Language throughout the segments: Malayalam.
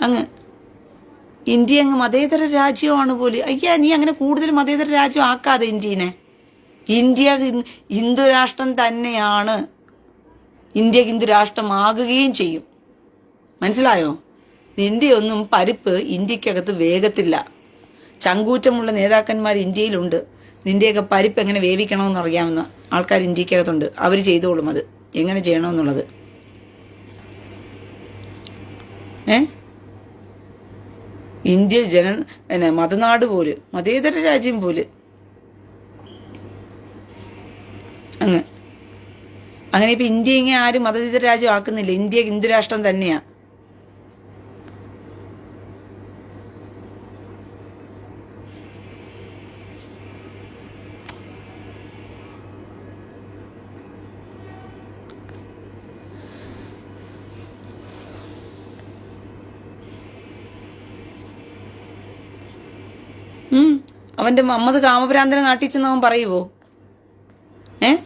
അങ്ങ്. ഇന്ത്യ അങ്ങ് മതേതര രാജ്യമാണ് പോലും. അയ്യാ നീ അങ്ങനെ കൂടുതൽ മതേതര രാജ്യം ആക്കാതെ ഇന്ത്യനെ. ഇന്ത്യ ഹിന്ദു രാഷ്ട്രം തന്നെയാണ്. ഇന്ത്യ ഹിന്ദു രാഷ്ട്രമാകുകയും ചെയ്യും. മനസ്സിലായോ? ഒന്നും പരിപ്പ് ഇന്ത്യക്കകത്ത് വേഗത്തില്ല. ചങ്കൂറ്റമുള്ള നേതാക്കന്മാർ ഇന്ത്യയിലുണ്ട്. നിന്റെയൊക്കെ പരിപ്പ് എങ്ങനെ വേവിക്കണമെന്ന് അറിയാവുന്ന ആൾക്കാർ ഇന്ത്യക്കകത്തുണ്ട്. അവർ ചെയ്തോളും അത്. എങ്ങനെ ചെയ്യണമെന്നുള്ളത്? ഏ? ഇന്ത്യ ജന പിന്നെ മതനാട് പോൽ മതേതര രാജ്യം പോൽ. അങ്ങ്. അങ്ങനെ ഇപ്പൊ ഇന്ത്യ ഇങ്ങനെ ആരും മതേതര രാജ്യം ആക്കുന്നില്ല. ഇന്ത്യ ഹിന്ദു രാഷ്ട്രം തന്നെയാ മമ്മത് കാമഭ്രാന്തനെ നാട്ടിൽ ചെന്ന് അവൻ പറയുവോ? ഏ?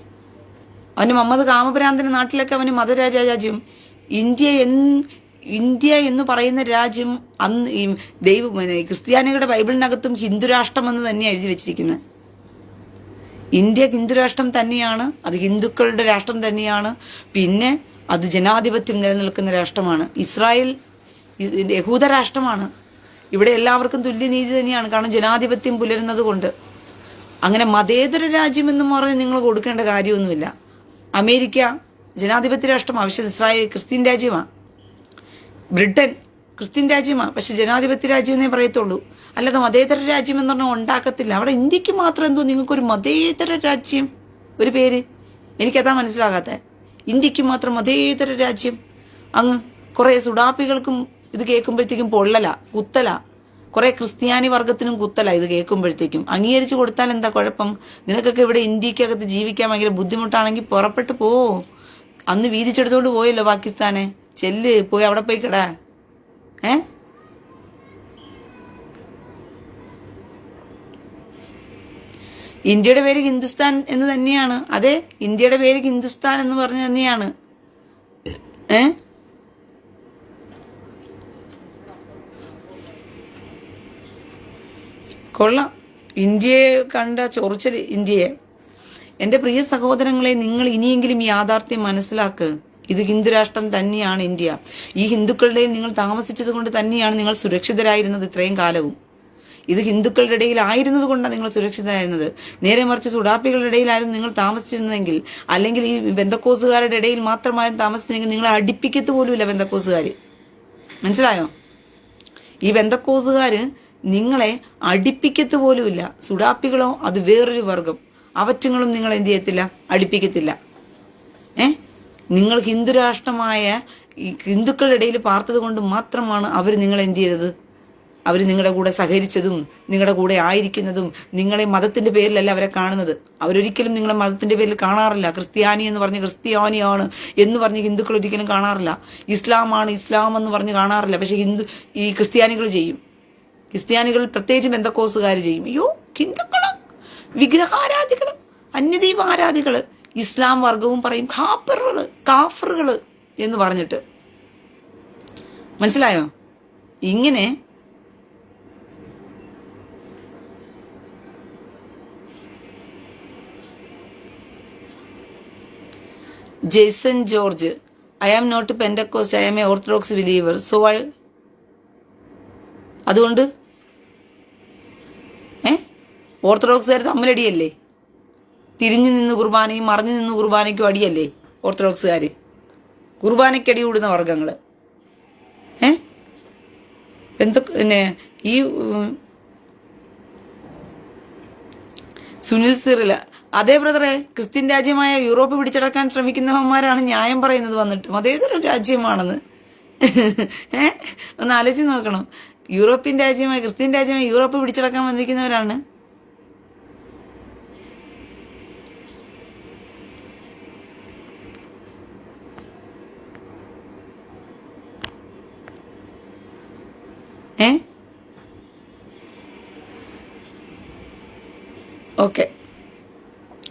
അവന്റെ മമ്മത് കാമഭ്രാന്തനെ നാട്ടിലൊക്കെ അവന് മതരാജ്യം ഇന്ത്യ എന്ന് ഇന്ത്യ എന്ന് പറയുന്ന രാജ്യം അന്ന് ഈ ദൈവ ക്രിസ്ത്യാനികളുടെ ബൈബിളിനകത്തും ഹിന്ദുരാഷ്ട്രം എന്ന് തന്നെ എഴുതി വെച്ചിരിക്കുന്നത് ഇന്ത്യ ഹിന്ദുരാഷ്ട്രം തന്നെയാണ് അത് ഹിന്ദുക്കളുടെ രാഷ്ട്രം തന്നെയാണ് പിന്നെ അത് ജനാധിപത്യം നിലനിൽക്കുന്ന രാഷ്ട്രമാണ്. ഇസ്രായേൽ യഹൂദ രാഷ്ട്രമാണ്. ഇവിടെ എല്ലാവർക്കും തുല്യനീതി തന്നെയാണ്. കാരണം ജനാധിപത്യം പുലരുന്നത് കൊണ്ട്. അങ്ങനെ മതേതര രാജ്യം എന്ന് പറഞ്ഞ് നിങ്ങൾ കൊടുക്കേണ്ട കാര്യമൊന്നുമില്ല. അമേരിക്ക ജനാധിപത്യ രാഷ്ട്രമാണ് പക്ഷെ ഇസ്രായേൽ ക്രിസ്ത്യൻ രാജ്യമാണ്. ബ്രിട്ടൻ ക്രിസ്ത്യൻ രാജ്യമാണ്. പക്ഷെ ജനാധിപത്യ രാജ്യം എന്നേ പറയത്തുള്ളൂ. അല്ലാതെ മതേതര രാജ്യം എന്ന് പറഞ്ഞാൽ ഉണ്ടാക്കത്തില്ല. അവിടെ ഇന്ത്യയ്ക്ക് മാത്രം എന്തോ നിങ്ങൾക്കൊരു മതേതര രാജ്യം. ഒരു പേര്. എനിക്കതാ മനസ്സിലാകാത്ത ഇന്ത്യയ്ക്ക് മാത്രം മതേതര രാജ്യം. അങ്ങ് കുറെ സുഡാപ്പികൾക്കും ഇത് കേൾക്കുമ്പോഴത്തേക്കും പൊള്ളല കുത്തല. കുറെ ക്രിസ്ത്യാനി വർഗത്തിനും കുത്തല ഇത് കേൾക്കുമ്പോഴത്തേക്കും. അംഗീകരിച്ചു കൊടുത്താൽ എന്താ കുഴപ്പം? നിനക്കൊക്കെ ഇവിടെ ഇന്ത്യക്കകത്ത് ജീവിക്കാൻ ഭയങ്കര ബുദ്ധിമുട്ടാണെങ്കിൽ പുറപ്പെട്ടു പോ. അന്ന് വീതിച്ചെടുത്തോണ്ട് പോയല്ലോ പാകിസ്ഥാനെ. ചെല്ല് പോയി അവിടെ പോയി കട. ഏ? ഇന്ത്യയുടെ പേര് ഹിന്ദുസ്ഥാൻ എന്ന് തന്നെയാണ്. അതെ ഇന്ത്യയുടെ പേര് ഹിന്ദുസ്ഥാൻ എന്ന് പറഞ്ഞു തന്നെയാണ്. ഏ? കൊള്ളാം. ഇന്ത്യയെ കണ്ട ചൊറിച്ചൽ ഇന്ത്യയെ. എന്റെ പ്രിയ സഹോദരങ്ങളെ നിങ്ങൾ ഇനിയെങ്കിലും ഈ യാഥാർത്ഥ്യം മനസ്സിലാക്ക്. ഇത് ഹിന്ദുരാഷ്ട്രം തന്നെയാണ് ഇന്ത്യ. ഈ ഹിന്ദുക്കളുടെ നിങ്ങൾ താമസിച്ചത് കൊണ്ട് തന്നെയാണ് നിങ്ങൾ സുരക്ഷിതരായിരുന്നത് ഇത്രയും കാലവും. ഇത് ഹിന്ദുക്കളുടെ ഇടയിൽ ആയിരുന്നത് കൊണ്ടാണ് നിങ്ങൾ സുരക്ഷിതരായിരുന്നത്. നേരെ മറിച്ച് സുഡാപ്പികളുടെ ഇടയിലായിരുന്നു നിങ്ങൾ താമസിച്ചിരുന്നെങ്കിൽ അല്ലെങ്കിൽ ഈ ബന്ധക്കോസുകാരുടെ ഇടയിൽ മാത്രമായിരുന്നു താമസിച്ചെങ്കിൽ നിങ്ങളെ അടുപ്പിക്കത്ത് പോലുമില്ല ബന്ധക്കോസുകാർ മനസ്സിലായോ? ഈ ബന്ധക്കോസുകാര് നിങ്ങളെ അടുപ്പിക്കത്ത് പോലുമില്ല. സുഡാപ്പികളോ അത് വേറൊരു വർഗം. അവറ്റങ്ങളും നിങ്ങൾ എന്ത് ചെയ്യത്തില്ല? അടുപ്പിക്കത്തില്ല. ഏ? നിങ്ങൾ ഹിന്ദുരാഷ്ട്രമായ ഹിന്ദുക്കളുടെ ഇടയിൽ പാർത്തത് കൊണ്ട് മാത്രമാണ് അവർ നിങ്ങൾ എന്ത് ചെയ്തത്? അവർ നിങ്ങളുടെ കൂടെ സഹരിച്ചതും നിങ്ങളുടെ കൂടെ ആയിരിക്കുന്നതും നിങ്ങളെ മതത്തിന്റെ പേരിലല്ല അവരെ കാണുന്നത്. അവരൊരിക്കലും നിങ്ങളെ മതത്തിന്റെ പേരിൽ കാണാറില്ല. ക്രിസ്ത്യാനി എന്ന് പറഞ്ഞ് ക്രിസ്ത്യാനിയാണ് എന്ന് പറഞ്ഞ് ഹിന്ദുക്കൾ ഒരിക്കലും കാണാറില്ല. ഇസ്ലാമാണ് ഇസ്ലാം എന്ന് പറഞ്ഞ് കാണാറില്ല. പക്ഷെ ഹിന്ദു ഈ ക്രിസ്ത്യാനികൾ ചെയ്യും. ക്രിസ്ത്യാനികൾ പ്രത്യേകിച്ച് ബന്ധക്കോസുകാർ ചെയ്യും? അയ്യോ ഹിന്ദുക്കൾ വിഗ്രഹാരാധികൾ അന്യദൈവ ആരാധികൾ ഇസ്ലാം വർഗവും പറയും ഖാപ്പറുകൾ കാഫറുകൾ എന്ന് പറഞ്ഞിട്ട്. മനസ്സിലായോ? ഇങ്ങനെ Jaison George I am not Pentecost I am a Orthodox believer so അതുകൊണ്ട് ഓർത്തഡോക്സുകാർ തമ്മിലടിയല്ലേ തിരിഞ്ഞു നിന്ന് കുർബാനയും മറിഞ്ഞു നിന്ന് കുർബാനയ്ക്കും അടിയല്ലേ ഓർത്തഡോക്സുകാർ കുർബാനയ്ക്കടി കൂടുന്ന വർഗങ്ങൾ ഏ? എന്തൊക്കെ പിന്നെ ഈ സുനിൽ സിറില അതേ ബ്രദറെ ക്രിസ്ത്യൻ രാജ്യമായ യൂറോപ്പ് പിടിച്ചടക്കാൻ ശ്രമിക്കുന്നവന്മാരാണ് ന്യായം പറയുന്നത് വന്നിട്ട്. അതേതൊരു രാജ്യമാണെന്ന്. ഏ? ഒന്ന് ആലോചിച്ച് നോക്കണം. യൂറോപ്യൻ രാജ്യമായ ക്രിസ്ത്യൻ രാജ്യമായ യൂറോപ്പ് പിടിച്ചടക്കാൻ വന്നിരിക്കുന്നവരാണ്. ഏ? ഓക്കെ.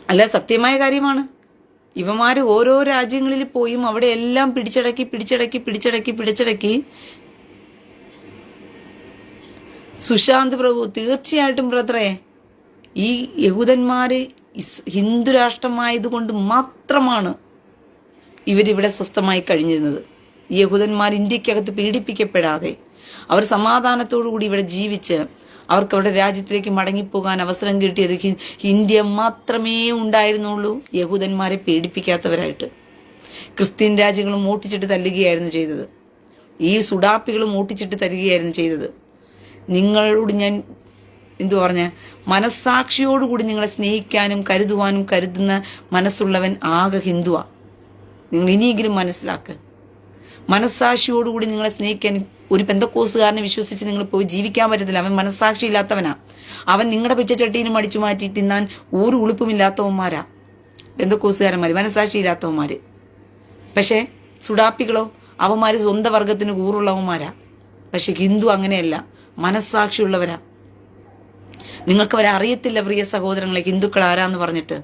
അല്ല സത്യമായ കാര്യമാണ്. ഇവന്മാർ ഓരോ രാജ്യങ്ങളിൽ പോയും അവിടെ എല്ലാം പിടിച്ചടക്കി പിടിച്ചടക്കി പിടിച്ചടക്കി പിടിച്ചടക്കി. സുശാന്ത് പ്രഭു തീർച്ചയായിട്ടും ബ്രദറെ ഈ യഹൂദന്മാര് ഹിന്ദു രാഷ്ട്രമായതുകൊണ്ട് മാത്രമാണ് ഇവരിവിടെ സ്വസ്ഥമായി കഴിഞ്ഞിരുന്നത്. യഹൂദന്മാർ ഇന്ത്യക്കകത്ത് പീഡിപ്പിക്കപ്പെടാതെ. അവർ സമാധാനത്തോടു കൂടി ഇവിടെ ജീവിച്ച് അവർക്ക് അവരുടെ രാജ്യത്തിലേക്ക് മടങ്ങിപ്പോകാൻ അവസരം കിട്ടിയത് ഇന്ത്യ മാത്രമേ ഉണ്ടായിരുന്നുള്ളൂ. യഹൂദന്മാരെ പേടിപ്പിക്കാത്തവരായിട്ട്. ക്രിസ്ത്യൻ രാജ്യങ്ങളും ഓട്ടിച്ചിട്ട് തല്ലുകയായിരുന്നു ചെയ്തത്. ഈ സുഡാപ്പികളും ഓട്ടിച്ചിട്ട് തരികയായിരുന്നു ചെയ്തത്. നിങ്ങളോട് ഞാൻ എന്തു പറഞ്ഞ? മനസ്സാക്ഷിയോടുകൂടി നിങ്ങളെ സ്നേഹിക്കാനും കരുതുവാനും കരുതുന്ന മനസ്സുള്ളവൻ ആകെ ഹിന്ദുവാ. നിങ്ങൾ ഇനിയെങ്കിലും മനസ്സിലാക്കുക മനസ്സാക്ഷിയോടുകൂടി നിങ്ങളെ സ്നേഹിക്കാൻ ഒരു പെന്തക്കോസുകാരനെ വിശ്വസിച്ച് നിങ്ങൾ പോയി ജീവിക്കാൻ പറ്റത്തില്ല. അവൻ മനസ്സാക്ഷി ഇല്ലാത്തവനാ. അവൻ നിങ്ങളുടെ പിച്ചച്ചട്ടീനും അടിച്ചു മാറ്റി തിന്നാൻ ഒരു ഉളുപ്പുമില്ലാത്തവന്മാരാ. പെന്തക്കോസുകാരന്മാര് മനസ്സാക്ഷി ഇല്ലാത്തവന്മാര്. പക്ഷേ സുഡാപ്പികളോ അവന്മാര് സ്വന്തം വർഗത്തിന് കൂറുള്ളവന്മാരാ. പക്ഷെ ഹിന്ദു അങ്ങനെയല്ല. മനസ്സാക്ഷിയുള്ളവരാ. നിങ്ങൾക്ക് അവരെ അറിയത്തില്ല പ്രിയ സഹോദരങ്ങളെ ഹിന്ദുക്കൾ ആരാന്ന് പറഞ്ഞിട്ട്.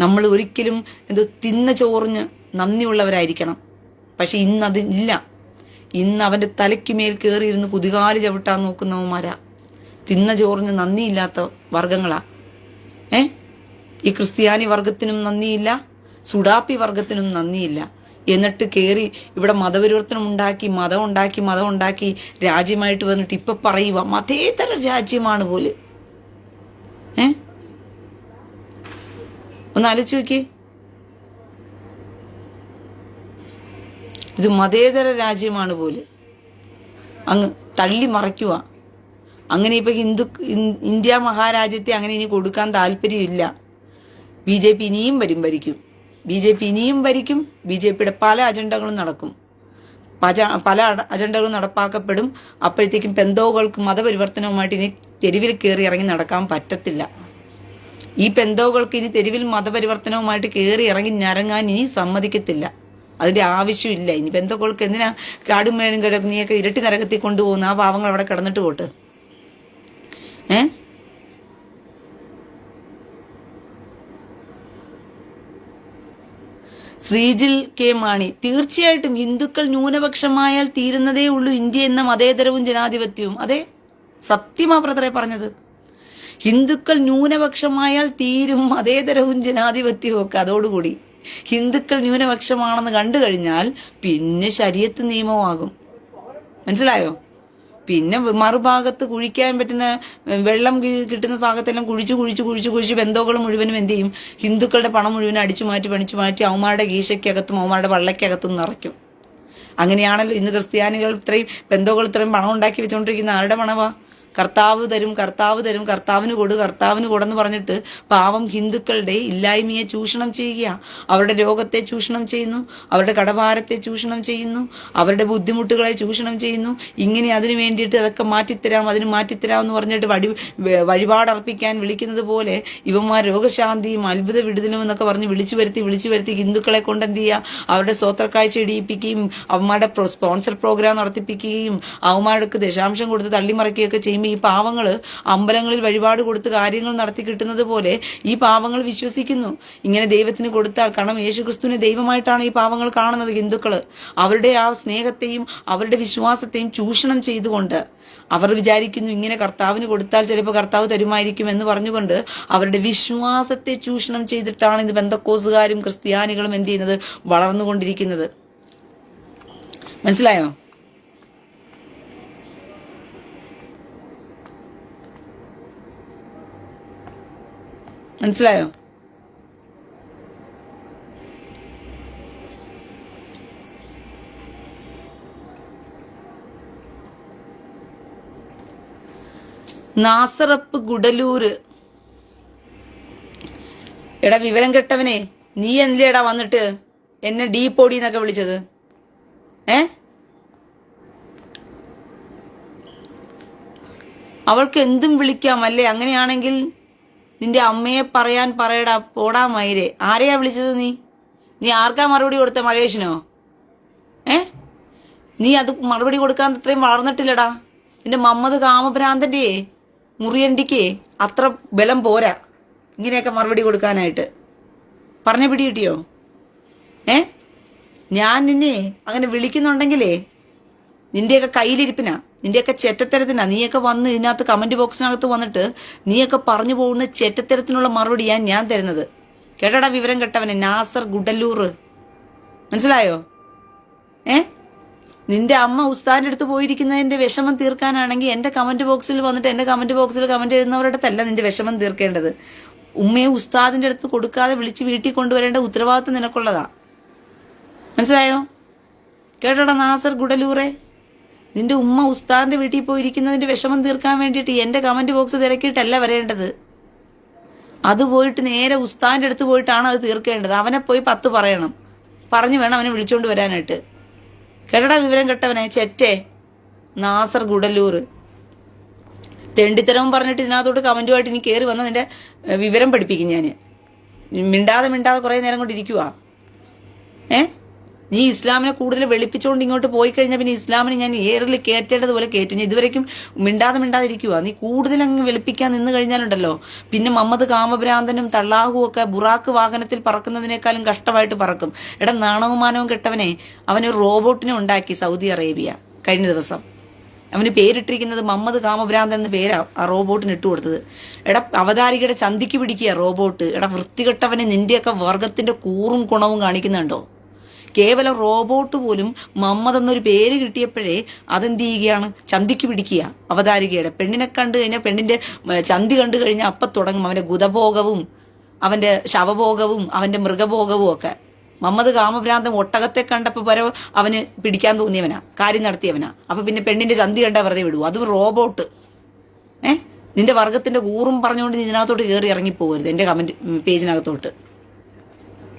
നമ്മൾ ഒരിക്കലും എന്തോ തിന്ന ചോറിഞ്ഞ് നന്ദിയുള്ളവരായിരിക്കണം. പക്ഷെ ഇന്ന് അതില്ല. ഇന്ന് അവന്റെ തലയ്ക്കുമേൽ കയറിയിരുന്ന് കുതികാൽ ചവിട്ടാൻ നോക്കുന്നവന്മാരാ. തിന്ന ചോറിന് നന്ദിയില്ലാത്ത വർഗങ്ങളാ ഏ? ഈ ക്രിസ്ത്യാനി വർഗത്തിനും നന്ദിയില്ല സുഡാപ്പി വർഗത്തിനും നന്ദിയില്ല. എന്നിട്ട് കയറി ഇവിടെ മതപരിവർത്തനം ഉണ്ടാക്കി മതം ഉണ്ടാക്കി മതം ഉണ്ടാക്കി രാജ്യമായിട്ട് വന്നിട്ട് ഇപ്പൊ പറയുക മതേതര രാജ്യമാണ് പോലെ. ഏ? ഒന്ന് ആലോചിച്ച് നോക്കിയേ. ഇത് മതേതര രാജ്യമാണ് പോലെ. അങ്ങ് തള്ളി മറയ്ക്കുക അങ്ങനെ ഇപ്പം ഹിന്ദു ഇന്ത്യ മഹാരാജ്യത്തെ അങ്ങനെ ഇനി കൊടുക്കാൻ താല്പര്യമില്ല. ബി ജെ പി ഇനിയും വരും ഭരിക്കും. ബി ജെ പി ഇനിയും ഭരിക്കും ബി ജെ പിയുടെ പല അജണ്ടകളും നടക്കും. പജ- പല അജണ്ടകളും നടപ്പാക്കപ്പെടും. അപ്പോഴത്തേക്കും പെന്തോകൾക്ക് മതപരിവർത്തനവുമായിട്ട് ഇനി തെരുവിൽ കയറി ഇറങ്ങി നടക്കാൻ പറ്റത്തില്ല. ഈ പെന്തോകൾക്ക് ഇനി തെരുവിൽ മതപരിവർത്തനവുമായിട്ട് കയറി ഇറങ്ങി ഞരങ്ങാൻ ഇനി സമ്മതിക്കത്തില്ല. അതിന്റെ ആവശ്യമില്ല. ഇനി ബന്ധുക്കൾക്ക് എന്തിനാ കാടും മേടും കിടക്കും നീയൊക്കെ ഇരട്ടി നരകത്തിൽ കൊണ്ടുപോകുന്ന? ആ പാവങ്ങൾ അവിടെ കിടന്നിട്ട് പോട്ട്. ഏ? ശ്രീജിൽ കെ മാണി തീർച്ചയായിട്ടും ഹിന്ദുക്കൾ ന്യൂനപക്ഷമായാൽ തീരുന്നതേ ഉള്ളൂ ഇന്ത്യ എന്ന മതേതരവും ജനാധിപത്യവും. അതെ സത്യമാ ബ്രദറെ പറഞ്ഞത്. ഹിന്ദുക്കൾ ന്യൂനപക്ഷമായാൽ തീരും മതേതരവും ജനാധിപത്യവും ഒക്കെ. അതോടുകൂടി ഹിന്ദുക്കൾ ന്യൂനപക്ഷമാണെന്ന് കണ്ടു കഴിഞ്ഞാൽ പിന്നെ ശരീരത്ത് നിയമമാകും. മനസ്സിലായോ? പിന്നെ മറുഭാഗത്ത് കുഴിക്കാൻ പറ്റുന്ന വെള്ളം കിട്ടുന്ന ഭാഗത്തെല്ലാം കുഴിച്ച് കുഴിച്ച് കുഴിച്ച് കുഴിച്ച് ബന്ധുക്കൾ മുഴുവനും എന്ത് ചെയ്യും? ഹിന്ദുക്കളുടെ പണം മുഴുവൻ അടിച്ചു മാറ്റി പണിച്ചു മാറ്റി അവന്മാരുടെ ഗീശയ്ക്കകത്തും അവന്മാരുടെ വള്ളയ്ക്കകത്തും നിറയ്ക്കും. അങ്ങനെയാണല്ലോ ഇന്ന് ക്രിസ്ത്യാനികൾ ഇത്രയും ബന്ധുക്കൾ ഇത്രയും പണം ഉണ്ടാക്കി വെച്ചുകൊണ്ടിരിക്കുന്ന ആരുടെ പണമാ കർത്താവ് തരും കർത്താവ് തരും കർത്താവിന് കൊടു കർത്താവിന് കൊടുന്ന് പറഞ്ഞിട്ട് പാവം ഹിന്ദുക്കളുടെ ഇല്ലായ്മയെ ചൂഷണം ചെയ്യുക. അവരുടെ രോഗത്തെ ചൂഷണം ചെയ്യുന്നു അവരുടെ കടഭാരത്തെ ചൂഷണം ചെയ്യുന്നു അവരുടെ ബുദ്ധിമുട്ടുകളെ ചൂഷണം ചെയ്യുന്നു. ഇങ്ങനെ അതിനു വേണ്ടിയിട്ട് അതൊക്കെ മാറ്റിത്തരാം അതിന് മാറ്റിത്തരാം എന്ന് പറഞ്ഞിട്ട് വടി വഴിപാടർപ്പിക്കാൻ വിളിക്കുന്നത് പോലെ ഇവന്മാർ രോഗശാന്തിയും അത്ഭുത വിടുതലും എന്നൊക്കെ പറഞ്ഞ് വിളിച്ചു വരുത്തി വിളിച്ചു വരുത്തി ഹിന്ദുക്കളെ കൊണ്ട് എന്ത് ചെയ്യുക അവരുടെ സ്വത്രക്കാഴ്ച ഇടിയിപ്പിക്കുകയും അവന്മാരുടെ സ്പോൺസർ പ്രോഗ്രാം നടത്തിപ്പിക്കുകയും അവന്മാർക്ക് ദശാംശം കൊടുത്ത് തള്ളിമറിക്കുകയൊക്കെ ചെയ്യുമ്പോൾ ഈ പാവങ്ങൾ അമ്പലങ്ങളിൽ വഴിപാട് കൊടുത്ത് കാര്യങ്ങൾ നടത്തി കിട്ടുന്നത് പോലെ ഈ പാവങ്ങൾ വിശ്വസിക്കുന്നു. ഇങ്ങനെ ദൈവത്തിന് കൊടുത്താൽ കാരണം യേശുക്രിസ്തുവിനെ ദൈവമായിട്ടാണ് ഈ പാവങ്ങൾ കാണുന്നത് ഹിന്ദുക്കൾ അവരുടെ ആ സ്നേഹത്തെയും അവരുടെ വിശ്വാസത്തെയും ചൂഷണം ചെയ്തുകൊണ്ട് അവർ വിചാരിക്കുന്നു ഇങ്ങനെ കർത്താവിന് കൊടുത്താൽ ചിലപ്പോൾ കർത്താവ് തരുമായിരിക്കും എന്ന് പറഞ്ഞുകൊണ്ട് അവരുടെ വിശ്വാസത്തെ ചൂഷണം ചെയ്തിട്ടാണ് ഇന്ന് ബന്ധക്കോസുകാരും ക്രിസ്ത്യാനികളും എന്ത് ചെയ്യുന്നത് വളർന്നുകൊണ്ടിരിക്കുന്നത്. മനസ്സിലായോ? മനസ്സിലായോ? നാസറപ്പ് ഗുഡലൂര്. എടാ വിവരം കെട്ടവനെ നീ എന്തിലേടാ വന്നിട്ട് എന്നെ ഡീ പൊടി എന്നൊക്കെ വിളിച്ചത്? ഏ? അവൾക്ക് എന്തും വിളിക്കാം അല്ലേ? അങ്ങനെയാണെങ്കിൽ നിന്റെ അമ്മയെ പറയാൻ പറയടാ പോടാ മയിരെ ആരെയാ വിളിച്ചത് നീ? നീ ആർക്കാ മറുപടി കൊടുത്ത മഹേഷിനോ? ഏ? നീ അത് മറുപടി കൊടുക്കാൻ അത്രയും വളർന്നിട്ടില്ലടാ. നിന്റെ മമ്മത് കാമഭ്രാന്തന്റെ മുറിയണ്ടിക്ക് അത്ര ബലം പോരാ. ഇങ്ങനെയൊക്കെ മറുപടി കൊടുക്കാനായിട്ട്. പറഞ്ഞ പിടി കിട്ടിയോ? ഏ? ഞാൻ നിന്നെ അങ്ങനെ വിളിക്കുന്നുണ്ടെങ്കിലേ നിന്റെയൊക്കെ കയ്യിലിരിപ്പിനാ. നിന്റെയൊക്കെ ചെറ്റത്തരത്തിനാ? നീയൊക്കെ വന്ന് ഇതിനകത്ത് കമന്റ് ബോക്സിനകത്ത് വന്നിട്ട് നീയൊക്കെ പറഞ്ഞു പോകുന്ന ചെറ്റത്തരത്തിനുള്ള മറുപടിയാണ് ഞാൻ തരുന്നത്. കേട്ടടാ വിവരം കെട്ടവനെ നാസർ ഗുഡല്ലൂർ. മനസ്സിലായോ? ഏ? നിന്റെ അമ്മ ഉസ്താദിന്റെ അടുത്ത് പോയിരിക്കുന്നതിന്റെ വിഷമം തീർക്കാനാണെങ്കിൽ എന്റെ കമന്റ് ബോക്സിൽ വന്നിട്ട് എന്റെ കമന്റ് ബോക്സിൽ കമന്റ് എഴുതുന്നവരുടെ അടുത്തല്ല നിന്റെ വിഷമം തീർക്കേണ്ടത്. ഉമ്മയെ ഉസ്താദിന്റെ അടുത്ത് കൊടുക്കാതെ വിളിച്ച് വീട്ടിൽ കൊണ്ടുവരേണ്ട ഉത്തരവാദിത്വം നിനക്കുള്ളതാ. മനസ്സിലായോ? കേട്ടോടാ നാസർ ഗുഡലൂറെ നിന്റെ ഉമ്മ ഉസ്താദിന്റെ വീട്ടിൽ പോയിരിക്കുന്നതിന്റെ വിഷമം തീർക്കാൻ വേണ്ടിയിട്ട് എന്റെ കമന്റ് ബോക്സ് തിരക്കിയിട്ടല്ല വരേണ്ടത്. അത് പോയിട്ട് നേരെ ഉസ്താദിന്റെ അടുത്ത് പോയിട്ടാണ് അത് തീർക്കേണ്ടത്. അവനെ പോയി പത്ത് പറയണം. പറഞ്ഞു വേണം അവനെ വിളിച്ചുകൊണ്ട് വരാനായിട്ട്. കേട്ടടാ വിവരം കെട്ടവനെ ചെറ്റേ. നാസർ ഗുഡല്ലൂർ. തെണ്ടിത്തരവും പറഞ്ഞിട്ട് ഇതിനകത്തോട്ട് കമന്റുമായിട്ട് ഇനി കയറി വന്ന നിന്റെ വിവരം പഠിപ്പിക്കും ഞാൻ മിണ്ടാതെ മിണ്ടാതെ കുറേ നേരം കൊണ്ടിരിക്കുവാ ഏ? നീ ഇസ്ലാമിനെ കൂടുതൽ വെളുപ്പിച്ചുകൊണ്ട് ഇങ്ങോട്ട് പോയി കഴിഞ്ഞാൽ പിന്നെ ഇസ്ലാമിനെ ഞാൻ ഏറിൽ കയറ്റേണ്ടതുപോലെ കയറ്റി. ഇതുവരെയും മിണ്ടാതെ മിണ്ടാതിരിക്കുക നീ കൂടുതൽ അങ്ങ് വെളുപ്പിക്കാൻ നിന്ന് കഴിഞ്ഞാലുണ്ടല്ലോ. പിന്നെ മമ്മദ് കാമഭ്രാന്തനും തള്ളാഹുവും ഒക്കെ ബുറാക്ക് വാഹനത്തിൽ പറക്കുന്നതിനേക്കാളും കഷ്ടമായിട്ട് പറക്കും. എടാ നാണവുമാനവും കെട്ടവനെ അവനൊരു റോബോട്ടിനെ ഉണ്ടാക്കി സൗദി അറേബ്യ കഴിഞ്ഞ ദിവസം. അവന് പേരിട്ടിരിക്കുന്നത് മമ്മദ് കാമഭ്രാന്തൻ എന്ന പേരാ ആ റോബോട്ടിന് ഇട്ട് കൊടുത്തത്. എടാ അവതാരികയുടെ ചന്തിക്ക് പിടിക്കുക റോബോട്ട്. എടാ വൃത്തികെട്ടവനെ നിന്റെയൊക്കെ വർഗത്തിന്റെ കൂറും ഗുണവും കാണിക്കുന്നുണ്ടോ? കേവലം റോബോട്ട് പോലും മമ്മദ് എന്നൊരു പേര് കിട്ടിയപ്പോഴേ അതെന്ത് ചെയ്യുകയാണ്? ചന്തിക്ക് പിടിക്കുക. അവതാരികയുടെ പെണ്ണിനെ കണ്ടു കഴിഞ്ഞാൽ പെണ്ണിന്റെ ചന്തി കണ്ടു കഴിഞ്ഞാൽ അപ്പം തുടങ്ങും. അവന്റെ ഗുതഭോഗവും അവന്റെ ശവഭോഗവും അവന്റെ മൃഗഭോഗവും ഒക്കെ. മമ്മദ് കാമഭ്രാന്തം ഒട്ടകത്തെ കണ്ടപ്പോ പര അവന് പിടിക്കാൻ തോന്നിയവനാ കാര്യം നടത്തിയവനാ. അപ്പൊ പിന്നെ പെണ്ണിന്റെ ചന്തി കണ്ട വെറുതെ വിടൂ അതും റോബോട്ട്. ഏ? നിന്റെ വർഗത്തിന്റെ കൂറും പറഞ്ഞുകൊണ്ട് ഇതിനകത്തോട്ട് കയറി ഇറങ്ങി പോകരുത് എന്റെ കമന്റ് പേജിനകത്തോട്ട്.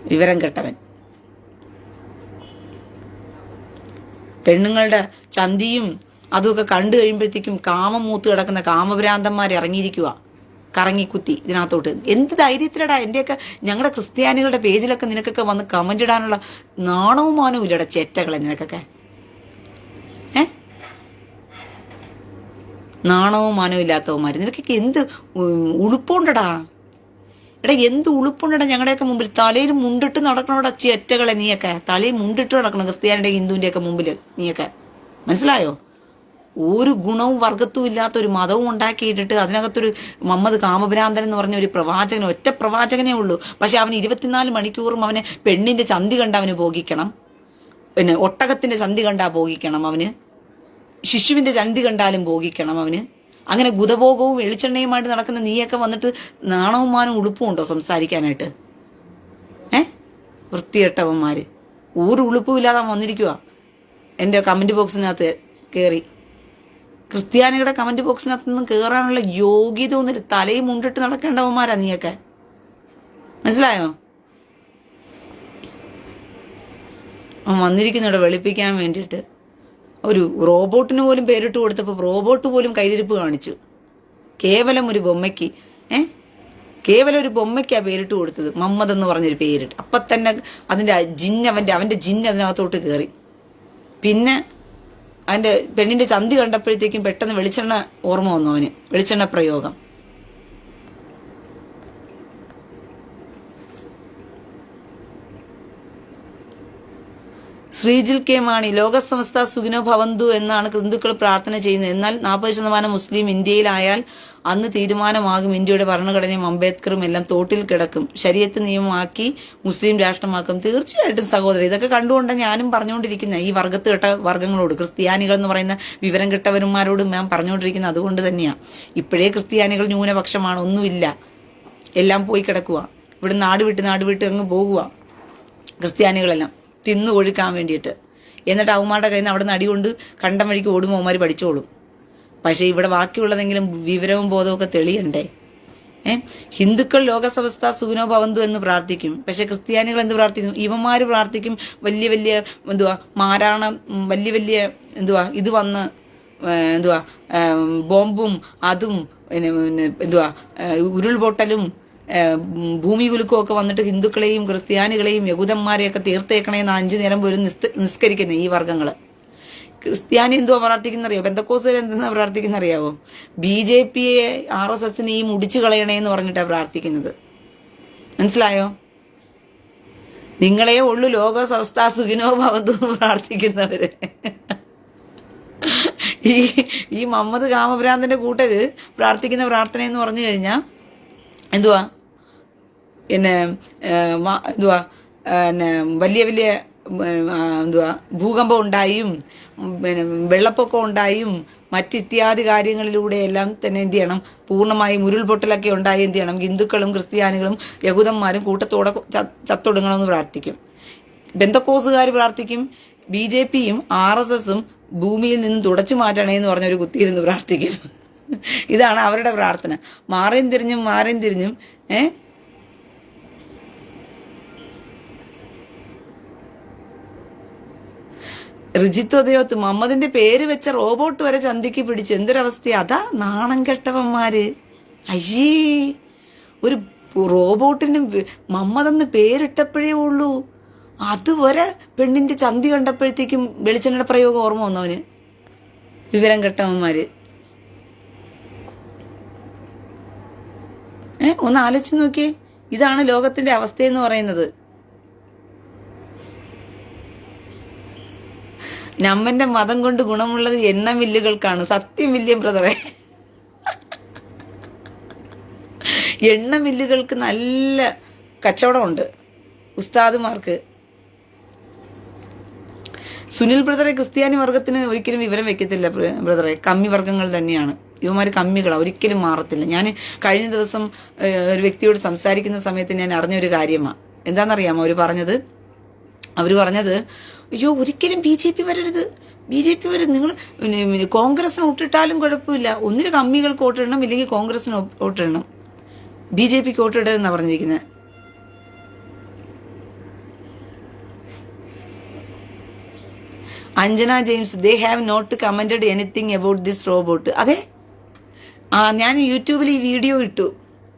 വിവരം കെട്ടവൻ. പെണ്ണുങ്ങളുടെ ചന്തിയും അതുമൊക്കെ കണ്ടു കഴിയുമ്പോഴത്തേക്കും കാമം മൂത്ത് കിടക്കുന്ന കാമഭ്രാന്തന്മാർ ഇറങ്ങിയിരിക്കുക കറങ്ങിക്കുത്തി ഇതിനകത്തോട്ട്. എന്ത് ധൈര്യത്തിലടാ? എന്റെയൊക്കെ ഞങ്ങളുടെ ക്രിസ്ത്യാനികളുടെ പേജിലൊക്കെ നിനക്കൊക്കെ വന്ന് കമന്റ് ഇടാനുള്ള നാണവും മാനവും ഇല്ലടാ ചേറ്റകളെ നിനക്കൊക്കെ. ഏ? നാണവും മാനവും ഇല്ലാത്തവന്മാര്. നിനക്കൊക്കെ എന്ത് ഉളുപ്പുണ്ടടാ? എടാ എന്ത് ഉളുപ്പുണ്ടടാ ഞങ്ങളുടെയൊക്കെ മുമ്പിൽ? തലയിൽ മുണ്ടിട്ട് നടക്കണോടാ ചെറ്റകളെ നീയൊക്കെ. തലയിൽ മുണ്ടിട്ട് നടക്കണം ക്രിസ്ത്യാനിയുടെ ഹിന്ദുവിന്റെയൊക്കെ മുമ്പിൽ നീയൊക്കെ. മനസ്സിലായോ? ഒരു ഗുണവും വർഗത്തും ഇല്ലാത്ത ഒരു മതവും ഉണ്ടാക്കിയിട്ടിട്ട് അതിനകത്തൊരു മമ്മദ് കാമഭ്രാന്തൻ എന്ന് പറഞ്ഞ ഒരു പ്രവാചകൻ ഒറ്റ പ്രവാചകനേ ഉള്ളൂ. പക്ഷെ അവന് ഇരുപത്തിനാല് മണിക്കൂറും അവനെ പെണ്ണിന്റെ ചന്തി കണ്ട അവന് ഭോഗിക്കണം. പിന്നെ ഒട്ടകത്തിന്റെ ചന്തി കണ്ടാ ഭോഗിക്കണം അവന്. ശിശുവിന്റെ ചന്തി കണ്ടാലും ഭോഗിക്കണം അവന്. അങ്ങനെ ഗുതഭോഗവും വെളിച്ചെണ്ണയുമായിട്ട് നടക്കുന്ന നീയൊക്കെ വന്നിട്ട് നാണവും മാനും ഉളുപ്പും ഉണ്ടോ സംസാരിക്കാനായിട്ട്? ഏ? വൃത്തിയെട്ടവന്മാര് ഒരു ഉളുപ്പും ഇല്ലാതെ അവൻ വന്നിരിക്കുക എന്റെ കമന്റ് ബോക്സിനകത്ത് കയറി ക്രിസ്ത്യാനികളുടെ കമന്റ് ബോക്സിനകത്ത് നിന്നും കയറാനുള്ള യോഗ്യത ഒന്നുമില്ല തലയും മുണ്ടിട്ട് നടക്കേണ്ടവന്മാരാ നീയൊക്കെ. മനസ്സിലായോ? വന്നിരിക്കുന്നുണ്ട് വെളുപ്പിക്കാൻ വേണ്ടിയിട്ട് ഒരു റോബോട്ടിന് പോലും പേരിട്ട് കൊടുത്തപ്പോൾ റോബോട്ട് പോലും കയ്യിരിപ്പ് കാണിച്ചു. കേവലം ഒരു ബൊമ്മയ്ക്ക് ഏ? കേവലം ഒരു ബൊമ്മയ്ക്കാ പേരിട്ട് കൊടുത്തത്. മമ്മദ് എന്ന് പറഞ്ഞൊരു പേരിട്ട്. അപ്പം തന്നെ അതിന്റെ ജിന്ന് അവന്റെ അവന്റെ ജിന്ന് അതിനകത്തോട്ട് കയറി പിന്നെ അവന്റെ പെണ്ണിന്റെ ചന്തി കണ്ടപ്പോഴത്തേക്കും പെട്ടെന്ന് വെളിച്ചെണ്ണ ഓർമ്മ വന്നു അവന്. വെളിച്ചെണ്ണ പ്രയോഗം. ശ്രീജിൽ കെ മാണി ലോകസംസ്ഥ സുഖിനോ ഭവന്തു എന്നാണ് ഹിന്ദുക്കൾ പ്രാർത്ഥന ചെയ്യുന്നത്. എന്നാൽ നാൽപ്പത് ശതമാനം മുസ്ലിം ഇന്ത്യയിലായാൽ അന്ന് തീരുമാനമാകും ഇന്ത്യയുടെ ഭരണഘടനയും അംബേദ്കറും എല്ലാം തോട്ടിൽ കിടക്കും. ശരീരത്ത് നിയമമാക്കി മുസ്ലിം രാഷ്ട്രമാക്കും. തീർച്ചയായിട്ടും സഹോദരൻ ഇതൊക്കെ കണ്ടുകൊണ്ട് ഞാനും പറഞ്ഞുകൊണ്ടിരിക്കുന്ന. ഈ വർഗത്ത് കെട്ട വർഗങ്ങളോട് ക്രിസ്ത്യാനികൾ എന്ന് പറയുന്ന വിവരം കെട്ടവന്മാരോടും ഞാൻ പറഞ്ഞുകൊണ്ടിരിക്കുന്നത് അതുകൊണ്ട് തന്നെയാണ് ഇപ്പോഴേ ക്രിസ്ത്യാനികൾ ന്യൂനപക്ഷമാണ് ഒന്നുമില്ല. എല്ലാം പോയി കിടക്കുക ഇവിടെ നാട് വിട്ട് നാട് വിട്ട് അങ്ങ് പോകുക ക്രിസ്ത്യാനികളെല്ലാം. തിന്നു കൊഴുക്കാൻ വേണ്ടിയിട്ട്. എന്നിട്ട് അവന്മാരുടെ കയ്യിൽ നിന്ന് അവിടെ നിന്ന് അടികൊണ്ട് കണ്ടം വഴിക്ക് ഓടുമ്പോൾ അവന്മാർ പഠിച്ചോളും. പക്ഷേ ഇവിടെ ബാക്കിയുള്ളതെങ്കിലും വിവരവും ബോധവും ഒക്കെ തെളിയണ്ടേ? ഏ? ഹിന്ദുക്കൾ ലോകസവസ്ഥ സുഖനോ ഭവന്തു എന്ന് പ്രാർത്ഥിക്കും. പക്ഷെ ക്രിസ്ത്യാനികൾ എന്ത് പ്രാർത്ഥിക്കും ഇവന്മാർ പ്രാർത്ഥിക്കും വലിയ വലിയ എന്തുവാ? മാരാണ വലിയ വലിയ എന്തുവാ? ഇത് വന്ന് എന്തുവാ? ബോംബും അതും പിന്നെ എന്തുവാ? ഉരുൾപൊട്ടലും ഏ, ഉം, ഭൂമി കുലുക്കും ഒക്കെ വന്നിട്ട് ഹിന്ദുക്കളെയും ക്രിസ്ത്യാനികളെയും യഹൂദന്മാരെയൊക്കെ തീർത്തേക്കണേന്ന് അഞ്ചു നേരം പോലും നിസ്കരിക്കുന്നത് ഈ വർഗങ്ങൾ ക്രിസ്ത്യാനി എന്തുവാ പ്രാർത്ഥിക്കുന്നറിയോ? ബന്ധക്കോസുകാർ എന്തെന്നാ പ്രാർത്ഥിക്കുന്നറിയാവോ? ബി ജെ പിയെ ആർ എസ് എസിനെയും മുടിച്ചു കളയണേന്ന് പറഞ്ഞിട്ടാണ് പ്രാർത്ഥിക്കുന്നത്. മനസ്സിലായോ? നിങ്ങളെ ഉള്ളു ലോക സംസ്ഥ സുഖിനോ ഭവന്തു എന്ന് പ്രാർത്ഥിക്കുന്നവര്. ഈ ഈ മമ്മദ് കാമഭ്രാന്തന്റെ കൂട്ടര് പ്രാർത്ഥിക്കുന്ന പ്രാർത്ഥന എന്ന് പറഞ്ഞു കഴിഞ്ഞാൽ എന്തുവാ? പിന്നെ ഏഹ്, എന്തുവാ പിന്നെ വലിയ വലിയ എന്തുവാ ഭൂകമ്പം ഉണ്ടായും പിന്നെ വെള്ളപ്പൊക്കം ഉണ്ടായും മറ്റ് ഇത്യാദി കാര്യങ്ങളിലൂടെ എല്ലാം തന്നെ എന്ത് ചെയ്യണം? പൂർണമായും ഉരുൾപൊട്ടലൊക്കെ ഉണ്ടായി എന്ത് ചെയ്യണം? ഹിന്ദുക്കളും ക്രിസ്ത്യാനികളും യഹൂദന്മാരും കൂട്ടത്തോടെ ചത്തൊടുങ്ങണമെന്ന് പ്രാർത്ഥിക്കും. ബന്ധക്കോസുകാർ പ്രാർത്ഥിക്കും. ബി ജെ പിയും ആർ എസ് എസും ഭൂമിയിൽ നിന്നും തുടച്ചു മാറ്റണേ എന്ന് പറഞ്ഞൊരു കുത്തിയിരുന്ന് പ്രാർത്ഥിക്കും. ഇതാണ് അവരുടെ പ്രാർത്ഥന. മാറിയും തിരിഞ്ഞും മാറിയും തിരിഞ്ഞും ഏ? റിജിത്തോദയോത്ത് മമ്മദിന്റെ പേര് വെച്ച റോബോട്ട് വരെ ചന്തിക്ക് പിടിച്ചു എന്തൊരവസ്ഥയാ? അതാ നാണം കെട്ടവന്മാര്. അയ്യേ ഒരു റോബോട്ടിന് മമ്മതെന്ന് പേരിട്ടപ്പോഴേ ഉള്ളൂ. അതുവരെ പെണ്ണിന്റെ ചന്തി കണ്ടപ്പോഴത്തേക്കും വെളിച്ചെണ്ണയുടെ പ്രയോഗം ഓർമ്മ വന്നവന്. വിവരം കെട്ടവന്മാര്. ഏ ഒന്ന് ആലോചിച്ച് നോക്കിയേ. ഇതാണ് ലോകത്തിന്റെ അവസ്ഥ എന്ന് പറയുന്നത്. നമ്മന്റെ മതം കൊണ്ട് ഗുണമുള്ളത് എണ്ണ മില്ലുകൾക്കാണ്. സത്യം വില്യം ബ്രദറെ. എണ്ണ മില്ലുകൾക്ക് നല്ല കച്ചവടമുണ്ട് ഉസ്താദുമാർക്ക്. സുനിൽ ബ്രദറെ ക്രിസ്ത്യാനി വർഗത്തിന് ഒരിക്കലും വിവരം വെക്കത്തില്ല ബ്ര- ബ്രദറെ. കമ്മി വർഗങ്ങൾ തന്നെയാണ്. ഇവന്മാർ കമ്മികളാണ് ഒരിക്കലും മാറത്തില്ല. ഞാൻ കഴിഞ്ഞ ദിവസം ഒരു വ്യക്തിയോട് സംസാരിക്കുന്ന സമയത്ത് ഞാൻ അറിഞ്ഞൊരു കാര്യമാണ് എന്താണെന്നറിയാമോ അവർ പറഞ്ഞത് അവർ പറഞ്ഞത് അയ്യോ ഒരിക്കലും ബി ജെ പി വരരുത്. ബി ജെ പി വരരുത്. നിങ്ങൾ കോൺഗ്രസിന് വോട്ടിട്ടാലും കുഴപ്പമില്ല. ഒന്നിൽ കമ്മികൾക്ക് വോട്ടിടണം ഇല്ലെങ്കിൽ കോൺഗ്രസിന് വോട്ടിടണം ബി ജെ പിക്ക് വോട്ടിടരുതെന്നാണ് പറഞ്ഞിരിക്കുന്നത് Anjana James they have not commented anything about this robot അതെ? ആ ഞാൻ യൂട്യൂബിൽ ഈ വീഡിയോ ഇട്ടു.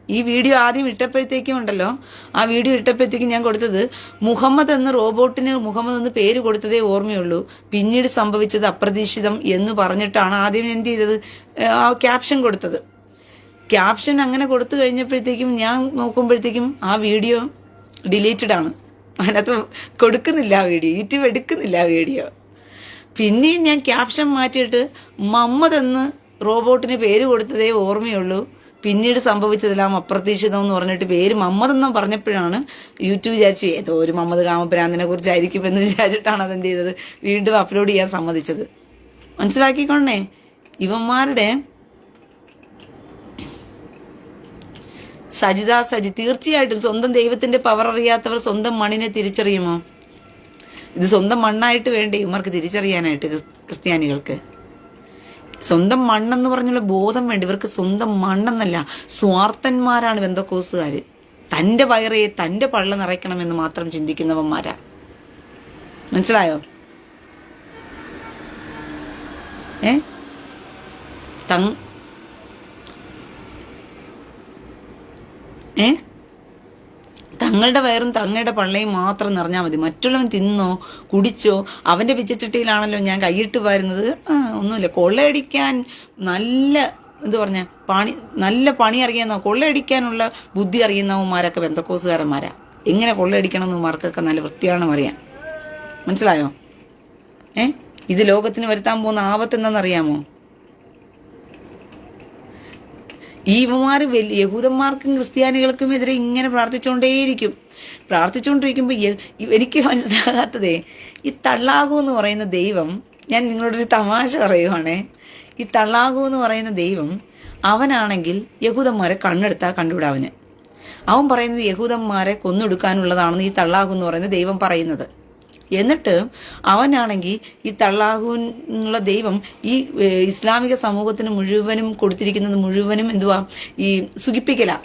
ഈ വീഡിയോ ആദ്യം ഇട്ടപ്പോഴത്തേക്കും ഉണ്ടല്ലോ. ആ വീഡിയോ ഇട്ടപ്പോഴത്തേക്കും ഞാൻ കൊടുത്തത് മുഹമ്മദ് എന്ന റോബോട്ടിന് മുഹമ്മദ് എന്ന് പേര് കൊടുത്തതേ ഓർമ്മയുള്ളൂ. പിന്നീട് സംഭവിച്ചത് അപ്രതീക്ഷിതം എന്ന് പറഞ്ഞിട്ടാണ് ആദ്യം എന്ത് ചെയ്തത്? ആ ക്യാപ്ഷൻ കൊടുത്തത്. ക്യാപ്ഷൻ അങ്ങനെ കൊടുത്തു കഴിഞ്ഞപ്പോഴത്തേക്കും ഞാൻ നോക്കുമ്പോഴത്തേക്കും ആ വീഡിയോ ഡിലീറ്റഡ് ആണ്. അതിനകത്ത് കൊടുക്കുന്നില്ല ആ വീഡിയോ യൂട്യൂബ് എടുക്കുന്നില്ല ആ വീഡിയോ. പിന്നെയും ഞാൻ ക്യാപ്ഷൻ മാറ്റിയിട്ട് മമ്മദ് എന്ന് റോബോട്ടിന് പേര് കൊടുത്തതേ ഓർമ്മയുള്ളൂ. പിന്നീട് സംഭവിച്ചതെല്ലാം അപ്രതീക്ഷിതം എന്ന് പറഞ്ഞിട്ട് പേര് മമ്മദ് എന്ന് പറഞ്ഞപ്പോഴാണ് യൂട്യൂബ് വിചാരിച്ചു ഏതോ ഒരു മമ്മദ് കാമഭ്രാന്തിനെ കുറിച്ചായിരിക്കും എന്ന് വിചാരിച്ചിട്ടാണ് അതെന്ത് ചെയ്തത്. വീണ്ടും അപ്ലോഡ് ചെയ്യാൻ സമ്മതിച്ചത്. മനസ്സിലാക്കിക്കൊണ്ടേ ഇവന്മാരുടെ സജിത സജി തീർച്ചയായിട്ടും സ്വന്തം ദൈവത്തിന്റെ പവർ അറിയാത്തവർ സ്വന്തം മണ്ണിനെ തിരിച്ചറിയുമോ? ഇത് സ്വന്തം മണ്ണായിട്ട് വേണ്ടേ? ഇവർക്ക് തിരിച്ചറിയാനായിട്ട് ക്രിസ്ത്യാനികൾക്ക്. സ്വന്തം മണ്ണെന്ന് പറഞ്ഞുള്ള ബോധം വേണ്ട. ഇവർക്ക് സ്വന്തം മണ്ണെന്നല്ല സ്വാർത്ഥന്മാരാണ് ബന്ധക്കോസുകാർ തന്റെ വയറെ തന്റെ പള്ള നിറയ്ക്കണമെന്ന് മാത്രം ചിന്തിക്കുന്നവന്മാരാ. മനസ്സിലായോ? ഏ? തങ് ഏ? തങ്ങളുടെ വയറും തങ്ങളുടെ പള്ളയും മാത്രം നിറഞ്ഞാൽ മതി. മറ്റുള്ളവൻ തിന്നോ കുടിച്ചോ അവന്റെ പിച്ചച്ചട്ടിയിലാണല്ലോ ഞാൻ കൈയിട്ട് വരുന്നത്. ഒന്നുമില്ല. കൊള്ളയടിക്കാൻ നല്ല എന്ത് പറഞ്ഞ പണി നല്ല പണി അറിയുന്ന കൊള്ളയടിക്കാനുള്ള ബുദ്ധി അറിയുന്നവന്മാരൊക്കെ ബന്ധക്കോസുകാരന്മാരാ. എങ്ങനെ കൊള്ളയടിക്കണം എന്നമാർക്കൊക്കെ നല്ല വൃത്തിയാണ് അറിയാം. മനസ്സിലായോ? ഏ? ഇത് ലോകത്തിന് വരുത്താൻ പോകുന്ന ആപത്ത് എന്താണെന്നറിയാമോ ഈ ഇവന്മാര് വലിയ യഹൂദന്മാർക്കും ക്രിസ്ത്യാനികൾക്കും എതിരെ ഇങ്ങനെ പ്രാർത്ഥിച്ചുകൊണ്ടേയിരിക്കും പ്രാർത്ഥിച്ചുകൊണ്ടിരിക്കുമ്പോൾ എനിക്ക് മനസ്സിലാകാത്തതേ ഈ തള്ളാഹു എന്ന് പറയുന്ന ദൈവം ഞാൻ നിങ്ങളോടൊരു തമാശ പറയുവാണേ. ഈ തള്ളാഹു എന്ന് പറയുന്ന ദൈവം അവനാണെങ്കിൽ യഹൂദന്മാരെ കണ്ണെടുത്താൽ കണ്ടുവിടാവന് അവൻ പറയുന്നത് യഹൂദന്മാരെ കൊന്നൊടുക്കാനുള്ളതാണെന്ന് ഈ തള്ളാഹു എന്ന് പറയുന്ന ദൈവം പറയുന്നത്. എന്നിട്ട് അവനാണെങ്കിൽ ഈ തള്ളാഹുവിനുള്ള ദൈവം ഈ ഇസ്ലാമിക സമൂഹത്തിന് മുഴുവനും കൊടുത്തിരിക്കുന്നത് മുഴുവനും എന്തുവാ? ഈ സുഖിപ്പിക്കല.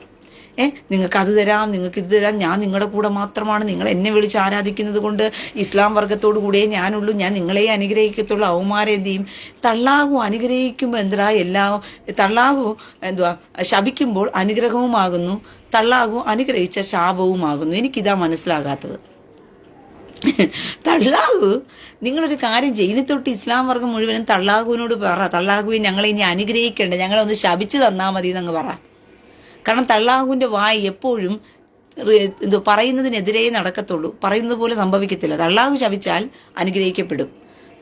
ഏ നിങ്ങൾക്ക് അത് തരാം നിങ്ങൾക്ക് ഇത് തരാം ഞാൻ നിങ്ങളുടെ കൂടെ മാത്രമാണ് നിങ്ങൾ എന്നെ വിളിച്ച് ആരാധിക്കുന്നത് കൊണ്ട് ഇസ്ലാം വർഗത്തോടു കൂടിയേ ഞാനുള്ളൂ ഞാൻ നിങ്ങളെ അനുഗ്രഹിക്കത്തുള്ളൂ അവന്മാരെ എന്ത് ചെയ്യും? തള്ളാഹു അനുഗ്രഹിക്കുമ്പോൾ എന്താ എല്ലാ തള്ളാഹു എന്തുവാ? ശപിക്കുമ്പോൾ അനുഗ്രഹവുമാകുന്നു തള്ളാഹു അനുഗ്രഹിച്ച ശാപവുമാകുന്നു. എനിക്കിതാ മനസ്സിലാകാത്തത്. തള്ളാഹു. നിങ്ങളൊരു കാര്യം ചെയ്യിനി തൊട്ട് ഇസ്ലാം വർഗം മുഴുവനും തള്ളാഹുവിനോട് പറ. തള്ളാഹുവിൻ ഞങ്ങളെ ഇനി അനുഗ്രഹിക്കേണ്ട. ഞങ്ങളെ ഒന്ന് ശപിച്ചു തന്നാൽ മതി എന്നങ്ങ് പറ. കാരണം തള്ളാഹുവിന്റെ വായി എപ്പോഴും എന്തോ പറയുന്നതിനെതിരേ നടക്കത്തുള്ളൂ. പറയുന്നത് പോലെ സംഭവിക്കത്തില്ല. തള്ളാഹു ശപിച്ചാൽ അനുഗ്രഹിക്കപ്പെടും.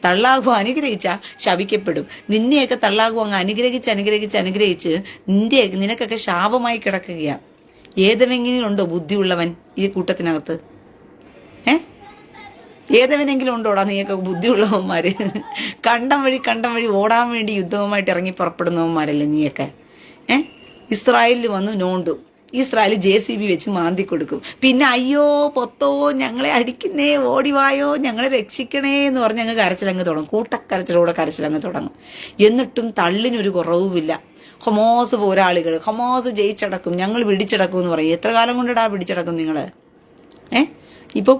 തള്ളാഹു അനുഗ്രഹിച്ച ശപിക്കപ്പെടും. നിന്നെയൊക്കെ തള്ളാഹു അങ്ങ് അനുഗ്രഹിച്ച് അനുഗ്രഹിച്ച് അനുഗ്രഹിച്ച് നിന്റെ നിനക്കൊക്കെ ശാപമായി കിടക്കുകയാണ് ഏതെങ്കിലും ഉണ്ടോ ബുദ്ധിയുള്ളവൻ ഈ കൂട്ടത്തിനകത്ത്? ഏ? ഏതവനെങ്കിലും ഉണ്ടോടാ നീയൊക്കെ ബുദ്ധിയുള്ളവന്മാര്? കണ്ടം വഴി കണ്ടം വഴി ഓടാൻ വേണ്ടി യുദ്ധവുമായിട്ട് ഇറങ്ങി പുറപ്പെടുന്നവന്മാരല്ലേ നീയൊക്കെ? ഏ? ഇസ്രായേലിൽ വന്ന് നോണ്ടും. ഇസ്രായേൽ ജെ സി ബി വെച്ച് മാന്തി കൊടുക്കും. പിന്നെ അയ്യോ പൊത്തോ ഞങ്ങളെ അടിക്കുന്നേ ഓടിവായോ ഞങ്ങളെ രക്ഷിക്കണേ എന്ന് പറഞ്ഞ് ഞങ്ങൾ കരച്ചിലങ്ങ് തുടങ്ങും. കൂട്ടക്കരച്ചിലൂടെ കരച്ചിലങ്ങ് തുടങ്ങും. എന്നിട്ടും തള്ളിനൊരു കുറവുമില്ല. ഹൊമോസ് പോരാളികൾ ഹൊമോസ് ജയിച്ചടക്കും. ഞങ്ങൾ പിടിച്ചടക്കും എന്ന് പറയും. എത്ര കാലം കൊണ്ടിടാ പിടിച്ചടക്കും നിങ്ങൾ ഏ? ഇപ്പം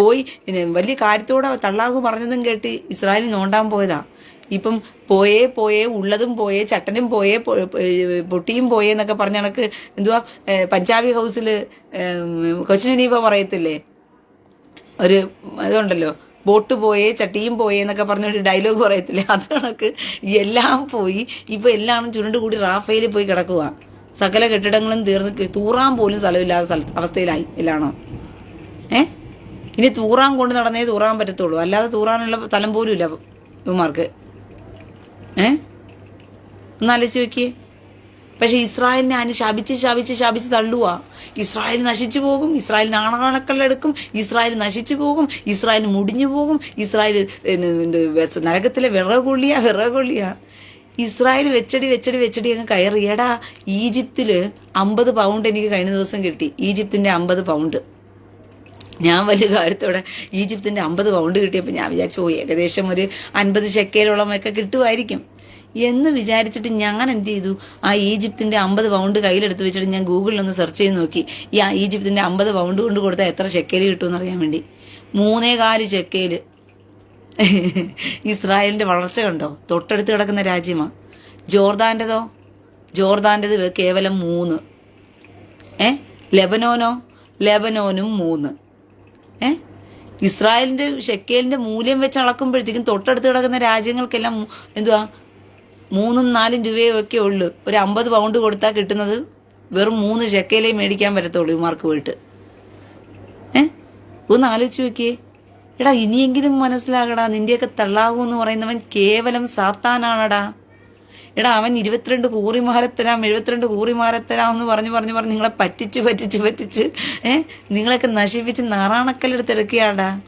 പോയി വലിയ കാര്യത്തോടെ തള്ളാഹു പറഞ്ഞതും കേട്ട് ഇസ്രായേൽ നോണ്ടാൻ പോയതാ. ഇപ്പം പോയേ പോയേ ഉള്ളതും പോയേ ചട്ടനും പോയേ പൊട്ടിയും പോയേ എന്നൊക്കെ പറഞ്ഞ കണക്ക് എന്തുവാ? പഞ്ചാബി ഹൗസിൽ കൊച്ചിനീപ പറയത്തില്ലേ? ഒരു അതുണ്ടല്ലോ ബോട്ട് പോയേ ചട്ടിയും പോയേ എന്നൊക്കെ പറഞ്ഞൊരു ഡയലോഗ് പറയത്തില്ലേ? അത് കണക്ക് എല്ലാം പോയി ഇപ്പൊ എല്ലാം ചുരുണ്ട് കൂടി റാഫേലിൽ പോയി കിടക്കുക സകല കെട്ടിടങ്ങളും തീർന്ന് തൂറാൻ പോലും സ്ഥലമില്ലാത്ത സ്ഥല അവസ്ഥയിലായി എല്ലാണോ? ഏ? ഇനി തൂറാൻ കൊണ്ട് നടന്നേ തൂറാൻ പറ്റത്തുള്ളൂ. അല്ലാതെ തൂറാനുള്ള തലം പോലും ഇല്ല ഇവന്മാർക്ക്. ഏ? ഒന്നാലോചിച്ച് നോക്കിയേ. പക്ഷെ ഇസ്രായേലിനെ അതിന് ശപിച്ച് ശപിച്ച് ശപിച്ച് തള്ളുക ഇസ്രായേൽ നശിച്ചു പോകും ഇസ്രായേൽ നാണകണക്കല്ലെടുക്കും ഇസ്രായേൽ നശിച്ചു പോകും ഇസ്രായേൽ മുടിഞ്ഞു പോകും ഇസ്രായേൽ നരകത്തിലെ വിറകൊള്ളിയ വിറകൊള്ളിയ ഇസ്രായേൽ വെച്ചടി വെച്ചടി വെച്ചടി അങ്ങ് കയറിയടാ ഈജിപ്തിൽ അമ്പത് പൗണ്ട് എനിക്ക് കഴിഞ്ഞ ദിവസം കിട്ടി. ഈജിപ്തിന്റെ അമ്പത് പൗണ്ട്. ഞാൻ വലിയ കാര്യത്തോടെ ഈജിപ്തിന്റെ അമ്പത് പൗണ്ട് കിട്ടിയപ്പോൾ ഞാൻ വിചാരിച്ചു പോയി ഏകദേശം ഒരു അൻപത് ചെക്കയിലുള്ളമൊക്കെ കിട്ടുമായിരിക്കും. എന്ന് വിചാരിച്ചിട്ട് ഞാൻ എന്ത് ചെയ്തു? ആ ഈജിപ്തിന്റെ അമ്പത് പൗണ്ട് കയ്യിലെടുത്ത് വെച്ചിട്ട് ഞാൻ ഗൂഗിളിൽ ഒന്ന് സെർച്ച് ചെയ്ത് നോക്കി. ഈ ആ ഈജിപ്തിന്റെ അമ്പത് പൗണ്ട് കൊണ്ട് കൊടുത്താൽ എത്ര ചെക്കയിൽ കിട്ടുമെന്ന് അറിയാൻ വേണ്ടി. മൂന്നേകാൽ ചെക്കയിൽ ഇസ്രായേലിന്റെ വളർച്ച കണ്ടോ? തൊട്ടടുത്ത് കിടക്കുന്ന രാജ്യമാണ് ജോർദാന്റെതോ ജോർദാന്റെത് കേവലം മൂന്ന്. ഏ? ലെബനോനോ? ലെബനോനും മൂന്ന്. ഏ? ഇസ്രായേലിന്റെ ഷെക്കേലിന്റെ മൂല്യം വെച്ച് അളക്കുമ്പോഴത്തേക്കും തൊട്ടടുത്ത് കിടക്കുന്ന രാജ്യങ്ങൾക്കെല്ലാം എന്തുവാ? മൂന്നും നാലും രൂപയോ ഒക്കെ ഉള്ളു. ഒരു അമ്പത് പൗണ്ട് കൊടുത്താൽ കിട്ടുന്നത് വെറും മൂന്ന് ഷെക്കേലേ മേടിക്കാൻ പറ്റത്തുള്ളൂ ഇമാർക്ക് പോയിട്ട്. ഏ? ഒന്ന് ആലോചിച്ച് നോക്കിയേ. എടാ ഇനിയെങ്കിലും മനസ്സിലാകടാ നിന്റെയൊക്കെ തള്ളാവൂ എന്ന് പറയുന്നവൻ കേവലം സാത്താനാണടാ. എടാ അവൻ ഇരുപത്തിരണ്ട് കൂറി തരാം എഴുപത്തിരണ്ട് കൂറി തരാം എന്ന് പറഞ്ഞു പറഞ്ഞു പറഞ്ഞ് നിങ്ങളെ പറ്റിച്ച് പറ്റിച്ച് പറ്റിച്ച് ഏഹ് നിങ്ങളെയൊക്കെ നശിപ്പിച്ച് നാറാണക്കല്ലെടുത്ത് എടുക്കുകയാടാ.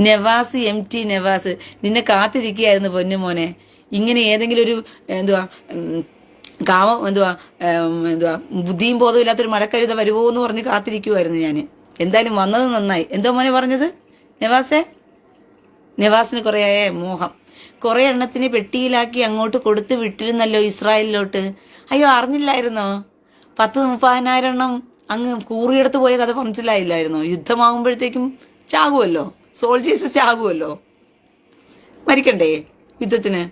നെവാസ് എം ടി നെവാസ് നിന്നെ കാത്തിരിക്കുകയായിരുന്നു പൊന്നുമോനെ ഇങ്ങനെ ഏതെങ്കിലും ഒരു എന്തുവാ കാമം എന്തുവാ എന്തുവാ ബുദ്ധിയും ബോധവും ഇല്ലാത്തൊരു മഴക്കഴുത വരുമോ എന്ന് പറഞ്ഞ് കാത്തിരിക്കുമായിരുന്നു ഞാൻ എന്തായാലും വന്നത് നന്നായി. എന്തോ മോനെ പറഞ്ഞത്? നെവാസേ? നവാസിന് കുറേ മോഹം. കുറെ എണ്ണത്തിന് പെട്ടിയിലാക്കി അങ്ങോട്ട് കൊടുത്തു വിട്ടിരുന്നല്ലോ ഇസ്രായേലിലോട്ട്. അയ്യോ അറിഞ്ഞില്ലായിരുന്നോ? പത്ത് മുപ്പതിനായിരം എണ്ണം അങ്ങ് കൂറിയെടുത്ത് പോയ കഥ മനസ്സിലായില്ലായിരുന്നോ? യുദ്ധമാകുമ്പോഴത്തേക്കും ചാകുമല്ലോ സോൾജേഴ്സ് ചാകുമല്ലോ മരിക്കണ്ടേ യുദ്ധത്തിന്?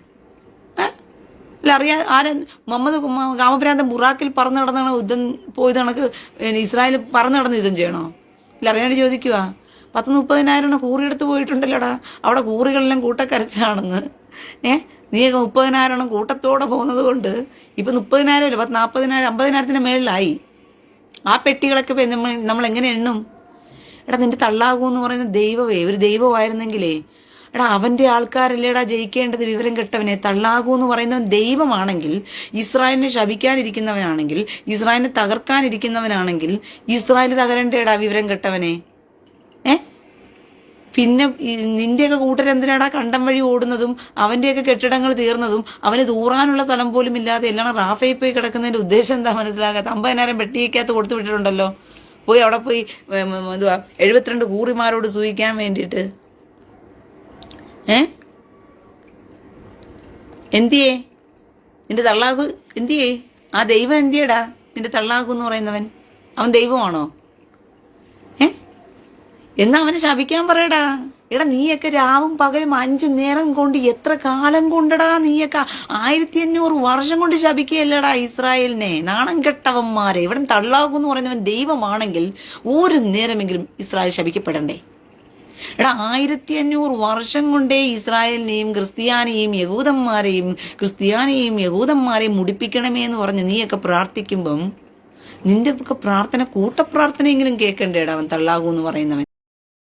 അല്ല അറിയാ ആര മുഹമ്മദ് കാമഭ്രാന്തൻ ബുറാക്കിൽ പറന്നു നടന്നാണ് യുദ്ധം പോയത് കണക്ക് ഇസ്രായേൽ പറന്നു നടന്ന് യുദ്ധം ചെയ്യണോ? ഇല്ല അറിയാണ്ട് ചോദിക്കുക പത്ത് മുപ്പതിനായിരം എണ്ണം കൂറിയെടുത്ത് പോയിട്ടുണ്ടല്ലോടാ. അവിടെ കൂറികളെല്ലാം കൂട്ടക്കരച്ചാണെന്ന്. ഏ? നീയൊക്കെ മുപ്പതിനായിരം കൂട്ടത്തോടെ പോകുന്നത് കൊണ്ട് ഇപ്പൊ മുപ്പതിനായിരം അല്ല പത്ത് നാൽപ്പതിനായിരം അമ്പതിനായിരത്തിന് മേളിലായി. ആ പെട്ടികളൊക്കെ നമ്മൾ നമ്മൾ എങ്ങനെ എണ്ണും? എടാ നിന്റെ തള്ളാകൂ എന്ന് പറയുന്ന ദൈവമേ ഒരു ദൈവമായിരുന്നെങ്കിലേ എടാ അവന്റെ ആൾക്കാരല്ലേടാ ജയിക്കേണ്ടത് വിവരം കെട്ടവനെ? തള്ളാകൂ എന്ന് പറയുന്നവൻ ദൈവമാണെങ്കിൽ ഇസ്രായേലിനെ ശപിക്കാനിരിക്കുന്നവനാണെങ്കിൽ ഇസ്രായേലിനെ തകർക്കാനിരിക്കുന്നവനാണെങ്കിൽ ഇസ്രായേൽ തകരണ്ടേടാ വിവരം കെട്ടവനെ? ഏ? പിന്നെ നിന്റെയൊക്കെ കൂട്ടരെന്തിനാടാ കണ്ടം വഴി ഓടുന്നതും അവന്റെയൊക്കെ കെട്ടിടങ്ങൾ തീർന്നതും അവന് തൂറാനുള്ള സ്ഥലം പോലും ഇല്ലാതെ എല്ലാം റാഫയിൽ പോയി കിടക്കുന്നതിന്റെ ഉദ്ദേശം എന്താ മനസ്സിലാകാത്ത അമ്പതിനായിരം പെട്ടിക്കകത്ത് കൊടുത്തു വിട്ടിട്ടുണ്ടല്ലോ. പോയി അവിടെ പോയി എന്തുവാ എഴുപത്തിരണ്ട് കൂറിമാരോട് സൂയിക്കാൻ വേണ്ടിയിട്ട്. ഏ? എന്തിയേ? നിന്റെ തള്ളാകു എന്തിയേ? ആ ദൈവം എന്തിയടാ? നിന്റെ തള്ളാകു എന്ന് പറയുന്നവൻ. അവൻ ദൈവമാണോ? എന്നാ അവനെ ശപിക്കാൻ പറയടാ. എടാ നീയൊക്കെ രാവും പകലും അഞ്ചു നേരം കൊണ്ട് എത്ര കാലം കൊണ്ടടാ നീയൊക്കെ? ആയിരത്തി അഞ്ഞൂറ് വർഷം കൊണ്ട് ശപിക്കുകയല്ലടാ ഇസ്രായേലിനെ. നാണം കെട്ടവന്മാരെ. ഇവിടെ തള്ളാകൂ എന്ന് പറയുന്നവൻ ദൈവമാണെങ്കിൽ ഒരു നേരമെങ്കിലും ഇസ്രായേൽ ശപിക്കപ്പെടണ്ടേ? എടാ ആയിരത്തി അഞ്ഞൂറ് വർഷം കൊണ്ടേ ഇസ്രായേലിനെയും ക്രിസ്ത്യാനിയെയും യഹൂദന്മാരെയും ക്രിസ്ത്യാനിയെയും യഹൂദന്മാരെയും മുടിപ്പിക്കണമേ എന്ന് പറഞ്ഞ് നീയൊക്കെ പ്രാർത്ഥിക്കുമ്പം നിന്റെ ഒക്കെ പ്രാർത്ഥന കൂട്ടപ്രാർത്ഥനയെങ്കിലും കേൾക്കണ്ടേടാ അവൻ തള്ളാകൂ എന്ന് പറയുന്നവൻ.